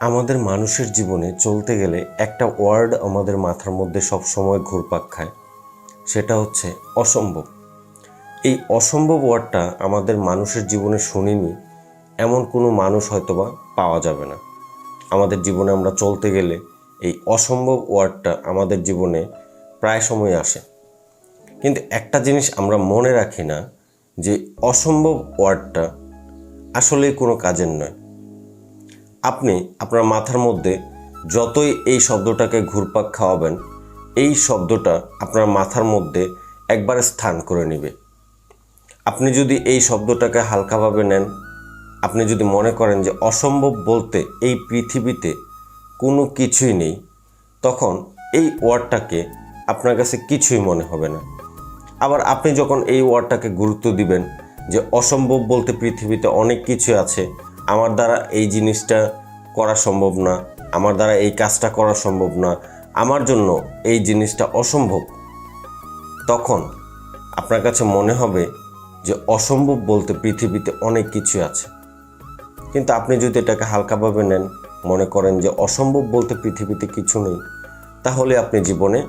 আমাদের মানুষের জীবনে চলতে গেলে একটা ওয়ার্ড আমাদের মাথার মধ্যে সব সময় ঘুরপাক খায়। সেটা হচ্ছে অসম্ভব। এই অসম্ভব ওয়ার্ডটা আমাদের মানুষের জীবনে শুনিনি, এমন কোনো মানুষ হয়তোবা পাওয়া যাবে না। আমাদের জীবনে আমরা চলতে গেলে এই অসম্ভব ওয়ার্ডটা আমাদের জীবনে প্রায় সময় আসে। কিন্তু একটা জিনিস আমরা মনে রাখি না, যে অসম্ভব ওয়ার্ডটা আসলেই কোনো কাজের নয়। আপনি আপনার মাথার মধ্যে যতই এই শব্দটাকে ঘুরপাক খাওয়াবেন, এই শব্দটা আপনার মাথার মধ্যে একবার স্থান করে নেবে। আপনি যদি এই শব্দটাকে হালকাভাবে নেন, আপনি যদি মনে করেন যে অসম্ভব বলতে এই পৃথিবীতে কোনো কিছুই নেই, তখন এই ওয়ার্ডটাকে আপনার কাছে কিছুই মনে হবে না। আবার আপনি যখন এই ওয়ার্ডটাকে গুরুত্ব দিবেন যে অসম্ভব বলতে পৃথিবীতে অনেক কিছু আছে আমার দ্বারা এই জিনিসটা করা সম্ভব না, আমার দ্বারা এই কাজটা করা সম্ভব না, আমার জন্য এই জিনিসটা অসম্ভব। তখন আপনার কাছে মনে হবে যে অসম্ভব বলতে পৃথিবীতে অনেক কিছু আছে। কিন্তু আপনি যদি এটাকে হালকাভাবে নেন, মনে করেন যে অসম্ভব বলতে পৃথিবীতে কিছু নেই, তাহলে আপনি জীবনে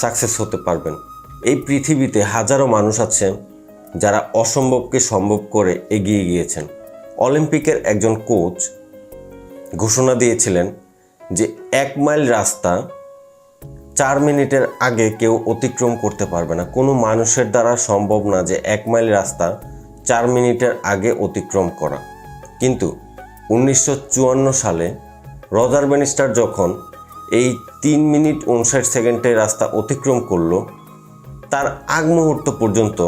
সাকসেস হতে পারবেন। এই পৃথিবীতে হাজারো মানুষ আছে যারা অসম্ভবকে সম্ভব করে এগিয়ে গিয়েছেন। অলিম্পিকের একজন কোচ ঘোষণা দিয়েছিলেন যে এক মাইল রাস্তা চার মিনিটের আগে কেউ অতিক্রম করতে পারবে না। কোনো মানুষের দ্বারা সম্ভব না যে এক মাইল রাস্তা চার মিনিটের আগে অতিক্রম করা। কিন্তু উনিশশো চুয়ান্ন সালে রজার বেনিস্টার যখন এই তিন মিনিট উনষাট সেকেন্ডে রাস্তা অতিক্রম করল, তার আগ মুহূর্ত পর্যন্ত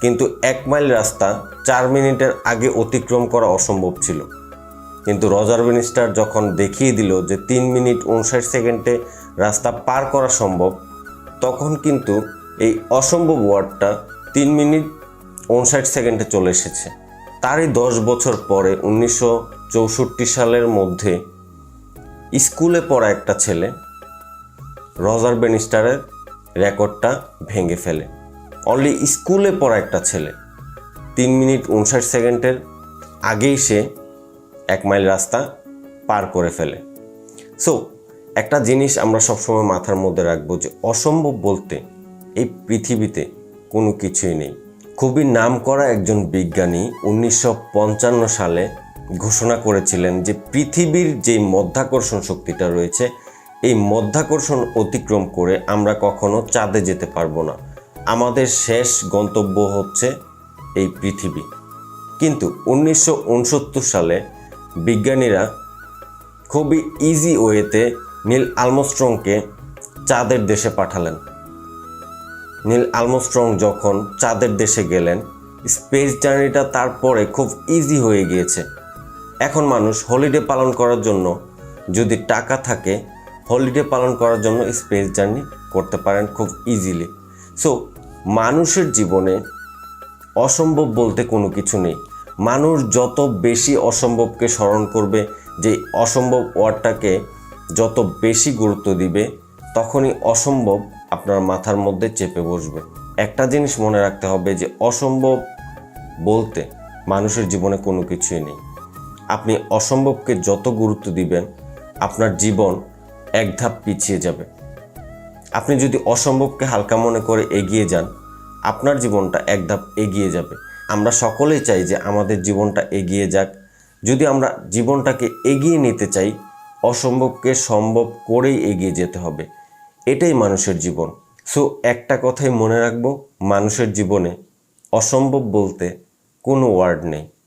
কিন্তু এক মাইল রাস্তা চার মিনিটের আগে অতিক্রম করা অসম্ভব ছিল। কিন্তু রজার বেনিস্টার যখন দেখিয়ে দিল যে তিন মিনিট উনষাট সেকেন্ডে রাস্তা পার করা সম্ভব, তখন কিন্তু এই অসম্ভব ওয়ার্ডটা তিন মিনিট উনষাট সেকেন্ডে চলে এসেছে। তারই দশ বছর পরে উনিশশো চৌষট্টি সালের মধ্যে স্কুলে পড়া একটা ছেলে রজার বেনিস্টারের রেকর্ডটা ভেঙে ফেলে। অনলি স্কুলে পড়া একটা ছেলে। তিন মিনিট উনষাট সেকেন্ডের আগেই সে এক মাইল রাস্তা পার করে ফেলে। সো একটা জিনিস আমরা সবসময় মাথার মধ্যে রাখব যে অসম্ভব বলতে এই পৃথিবীতে কোনো কিছুই নেই। খুবই নাম করা একজন বিজ্ঞানী উনিশশো পঞ্চান্ন সালে ঘোষণা করেছিলেন যে পৃথিবীর যে মধ্যাকর্ষণ শক্তিটা রয়েছে, এই মধ্যাকর্ষণ অতিক্রম করে আমরা কখনো চাঁদে যেতে পারব না। আমাদের শেষ গন্তব্য হচ্ছে এই পৃথিবী। কিন্তু উনিশশো উনসত্তর সালে বিজ্ঞানীরা খুবই ইজি ওয়েতে নীল আলমস্ট্রংকে চাঁদের দেশে পাঠালেন। নীল আলমস্ট্রং যখন চাঁদের দেশে গেলেন, স্পেস জার্নিটা তারপরে খুব ইজি হয়ে গিয়েছে। এখন মানুষ হলিডে পালন করার জন্য যদি টাকা থাকে হলিডে পালন করার জন্য স্পেস জার্নি করতে পারেন খুব ইজিলি সো মানুষের জীবনে অসম্ভব বলতে কোনো কিছু নেই। মানুষ যত বেশি অসম্ভবকে স্মরণ করবে, যে অসম্ভব ওয়ার্ডটাকে যত বেশি গুরুত্ব দিবে, তখনই অসম্ভব আপনার মাথার মধ্যে চেপে বসবে। একটা জিনিস মনে রাখতে হবে যে অসম্ভব বলতে মানুষের জীবনে কোনো কিছুই নেই। আপনি অসম্ভবকে যত গুরুত্ব দিবেন, আপনার জীবন এক ধাপ পিছিয়ে যাবে। আপনি যদি অসম্ভবকে হালকা মনে করে এগিয়ে যান, আপনার জীবনটা এক ধাপ এগিয়ে যাবে। আমরা সকলেই চাই যে আমাদের জীবনটা এগিয়ে যাক। যদি আমরা জীবনটাকে এগিয়ে নিতে চাই, অসম্ভবকে সম্ভব করেই এগিয়ে যেতে হবে। এটাই মানুষের জীবন। সো, একটা কথাই মনে রাখব, মানুষের জীবনে অসম্ভব বলতে কোনো ওয়ার্ড নেই।